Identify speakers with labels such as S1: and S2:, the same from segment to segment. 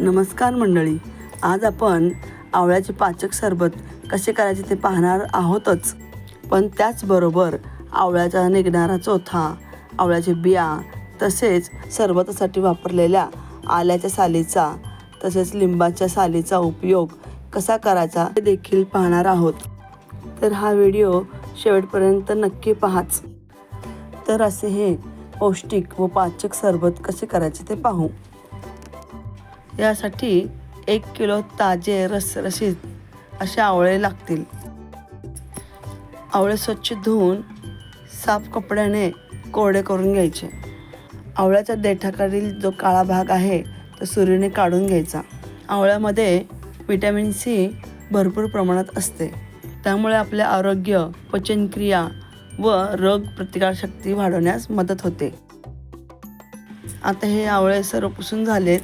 S1: नमस्कार मंडळी. आज आपण आवळ्याचे पाचक सरबत कसे करायचे ते पाहणार आहोतच. पण त्याचबरोबर आवळ्याचा निघणारा चोथा आवळ्याचे बिया तसेच सरबतासाठी वापरलेल्या आल्याच्या सालीचा तसेच लिंबाच्या सालीचा उपयोग कसा करायचा हे देखील पाहणार आहोत. तर हा व्हिडिओ शेवटपर्यंत नक्की पाहाच. तर असे हे पौष्टिक व पाचक सरबत कसे करायचे ते पाहू. यासाठी एक किलो ताजे रसरशीत असे आवळे लागतील. आवळे स्वच्छ धुवून साफ कपड्याने कोरडे करून घ्यायचे. आवळ्याच्या देठाकडील जो काळा भाग आहे तो सुरीने काढून घ्यायचा. आवळ्यामध्ये विटॅमिन सी भरपूर प्रमाणात असते. त्यामुळे आपले आरोग्य पचनक्रिया व रोग प्रतिकारशक्ती वाढवण्यास मदत होते. आता हे आवळे सर्व पुसून झालेत.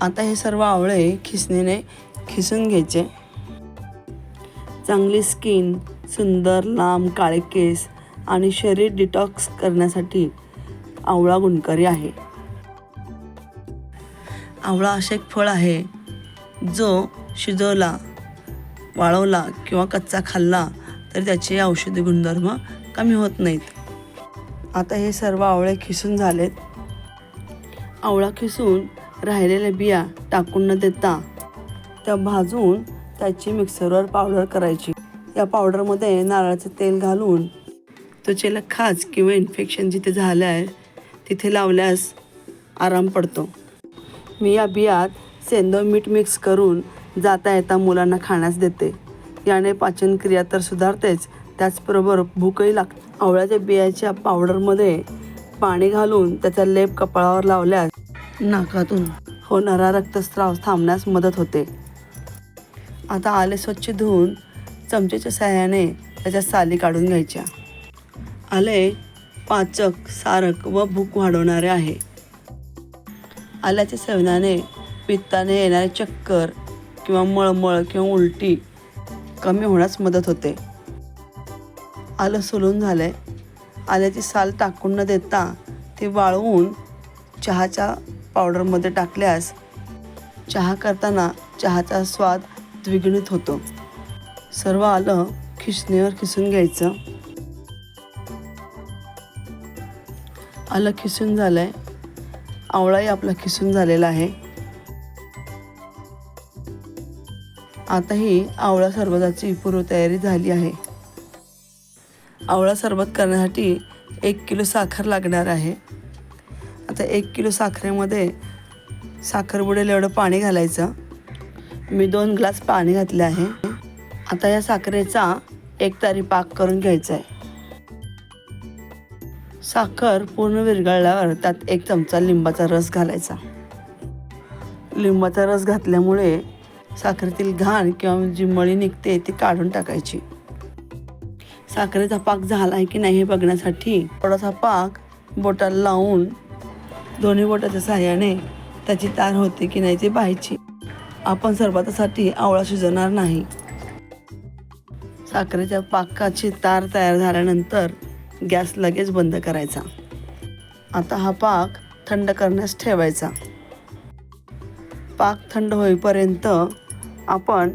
S1: आता हे सर्व आवळे खिसणीने खिसून घ्यायचे. चांगली स्किन सुंदर लांब काळे केस आणि शरीर डिटॉक्स करण्यासाठी आवळा गुणकारी आहे. आवळा असे एक फळ आहे जो शिजवला वाळवला किंवा कच्चा खाल्ला तर त्याचे औषधी गुणधर्म कमी होत नाहीत. आता हे सर्व आवळे खिसून झालेत. आवळा खिसून राहिलेल्या बिया टाकून न देता त्या भाजून त्याची मिक्सरवर पावडर करायची. या पावडरमध्ये नारळाचं तेल घालून त्वचेला खाज किंवा इन्फेक्शन जिथे झालं आहे तिथे लावल्यास आराम पडतो. मी या बियात सेंदव मीठ मिक्स करून जाता येता मुलांना खाण्यास देते. याने पाचनक्रिया तर सुधारतेच त्याचबरोबर भूकही लागते. आवळ्याच्या बियाच्या पावडरमध्ये पाणी घालून त्याचा लेप कपाळावर लावल्यास नाकातून. होणारा रक्तस्राव थांबण्यास मदत होते. आता आले स्वच्छ धुवून चमचेच्या सहाय्याने त्याच्या साली काढून घ्यायच्या. आले पाचक सारक व भूक वाढवणारे आहे. आल्याच्या सेवनाने पित्ताने येणारे चक्कर किंवा मळमळ किंवा उलटी कमी होण्यास मदत होते. आलं सोलून आहे आल्याची साल टाकून न देता ती वाळवून चहाच्या पावडरमध्ये टाकल्यास चहा करताना चहाचा स्वाद द्विगुणित होतो. सर्व आलं खिसणीवर खिसून घ्यायचं. आलं खिसून झालंय. आवळाही आपला खिसून झालेला आहे. आता ही आवळा सरबताची पूर्वतयारी झाली आहे. आवळा सरबत करण्यासाठी एक किलो साखर लागणार आहे. आता एक किलो साखरेमध्ये साखर एवढं पाणी घालायचं. मी दोन ग्लास पाणी घातले आहे. आता या साखरेचा एक तारी पाक करून घ्यायचा आहे साखर पूर्ण विरघळल्यावर त्यात एक चमचा लिंबाचा रस घालायचा. लिंबाचा रस घातल्यामुळे साखरेतील घाण किंवा जी मळी निघते ती काढून टाकायची. साखरेचा पाक झाला आहे की नाही हे बघण्यासाठी थोडासा पाक बोटाला लावून दोन्ही बोटाच्या साह्याने त्याची तार होते की नाही ती पाहायची. आपण सरबतासाठी आवळा शिजवणार नाही. साखरेच्या पाकाची तार तयार झाल्यानंतर गॅस लगेच बंद करायचा. आता हा पाक थंड करण्यास ठेवायचा. पाक थंड होईपर्यंत आपण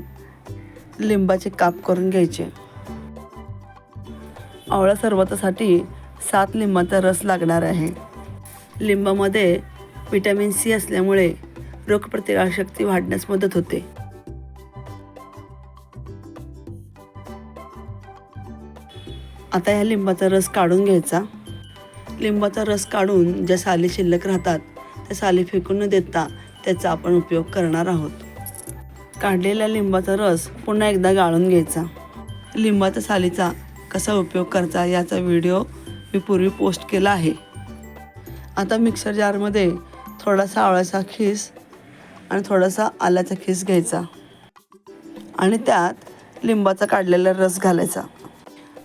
S1: लिंबाचे काप करून घ्यायचे. आवळा सरबतासाठी सात लिंबाचा रस लागणार आहे. लिंबामध्ये विटॅमिन सी असल्यामुळे रोगप्रतिकारशक्ती वाढण्यास मदत होते. आता ह्या लिंबाचा रस काढून घ्यायचा. लिंबाचा रस काढून ज्या साली शिल्लक राहतात त्या साली फेकून न देता त्याचा आपण उपयोग करणार आहोत. काढलेल्या लिंबाचा रस पुन्हा एकदा गाळून घ्यायचा. लिंबाच्या सालीचा कसा उपयोग करायचा याचा व्हिडिओ मी पूर्वी पोस्ट केला आहे. आता मिक्सर जारमध्ये थोडासा आवळ्याचा खीस आणि थोडासा आल्याचा खीस घ्यायचा. आणि त्यात लिंबाचा काढलेला रस घालायचा.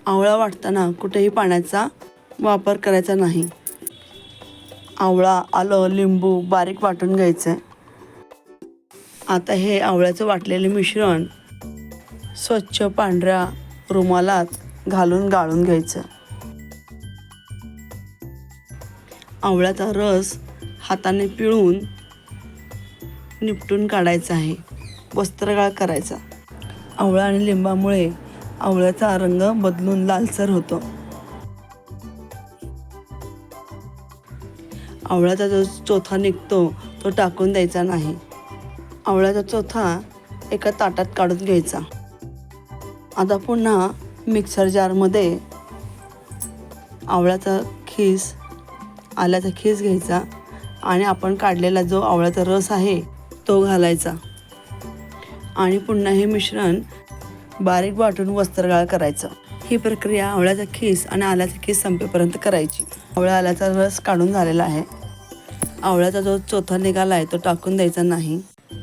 S1: आवळा वाटताना कुठेही पाण्याचा वापर करायचा नाही. आवळा आलं लिंबू बारीक वाटून घ्यायचं. आता हे आवळ्याचं वाटलेले मिश्रण स्वच्छ पांढऱ्या रुमालात घालून गाळून घ्यायचं. आवळ्याचा रस हाताने पिळून निपटून काढायचा आहे. वस्त्रगाळ करायचा. आवळा आणि लिंबामुळे आवळ्याचा रंग बदलून लालसर होतो. आवळ्याचा जो चोथा निघतो तो टाकून द्यायचा नाही. आवळ्याचा चोथा एका ताटात काढून घ्यायचा. आता पुन्हा मिक्सर जारमध्ये आवळ्याचा खीस आल्याचा खीस घ्यायचा आणि आपण काढलेला जो आवळ्याचा रस आहे तो घालायचा. आणि पुन्हा हे मिश्रण बारीक वाटून वस्त्रगाळ करायचं. ही प्रक्रिया आवळ्याचा खीस आणि आल्याचा खीस संपेपर्यंत करायची. आवळ्या आल्याचा रस काढून झालेला आहे. आवळ्याचा जो चोथा निघाला आहे तो टाकून द्यायचा नाही.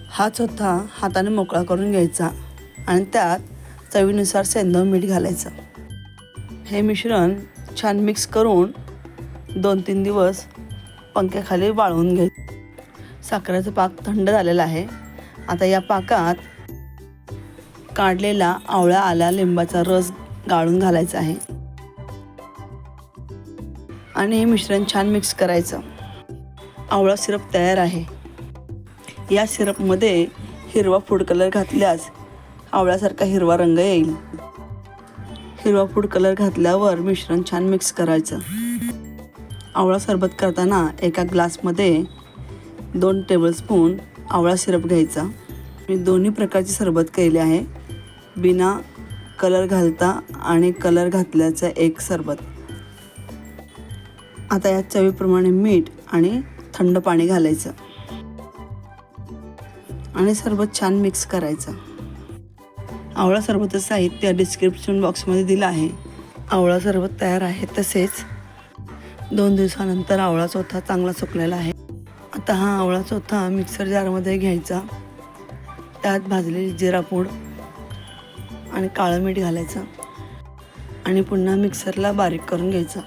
S1: हा चोथा हाताने मोकळा करून घ्यायचा आणि त्यात चवीनुसार सेंदव मीठ घालायचं. हे मिश्रण छान मिक्स करून दोन तीन दिवस पंख्याखाली वाळवून घे साखरेचा पाक थंड झालेला आहे. आता या पाकात काढलेला आवळा आला लिंबाचा रस गाळून घालायचा आहे. आणि हे मिश्रण छान मिक्स करायचं. आवळा सिरप तयार आहे. या सिरपमध्ये हिरवा फूड कलर घातल्यास आवळ्यासारखा हिरवा रंग येईल. हिरवा फूड कलर घातल्यावर मिश्रण छान मिक्स करायचं. आवळा सरबत करताना एका ग्लासमध्ये दोन टेबलस्पून आवळा सिरप घ्यायचा. मी दोन्ही प्रकारचे सरबत केले आहे. बिना कलर घालता आणि कलर घातल्याचं एक सरबत. आता यात चवीप्रमाणे मीठ आणि थंड पाणी घालायचं. आणि सरबत छान मिक्स करायचं. आवळा सरबतचं साहित्य डिस्क्रिप्शन बॉक्समध्ये दिलं आहे. आवळा सरबत तयार आहे तसेच दोन दिवसानंतर आवळा चोथा चांगला सुकलेला आहे. आता हा आवळा चोथा मिक्सर जारमध्ये घ्यायचा. त्यात भाजलेली जिरापूड आणि काळं मीठ घालायचं. आणि पुन्हा मिक्सरला बारीक करून घ्यायचं.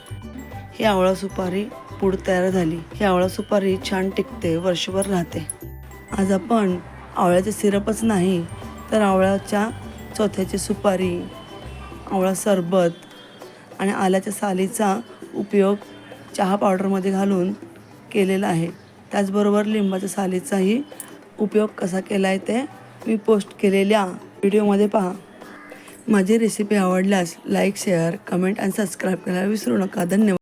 S1: ही आवळा सुपारी पूड तयार झाली. ही आवळा सुपारी छान टिकते वर्षभर राहते. आज आपण आवळ्याचे सिरपच नाही तर आवळ्याच्या चोथ्याची सुपारी आवळा सरबत आणि आल्याच्या सालीचा उपयोग चहा पावडरमध्ये घालून केलेला आहे. त्याचबरोबर लिंबाच्या सालीचाही उपयोग कसा केला आहे ते मी पोस्ट केलेल्या व्हिडिओमध्ये पहा. माझी रेसिपी आवडल्यास लाईक शेअर कमेंट आणि सबस्क्राईब करायला विसरू नका. धन्यवाद.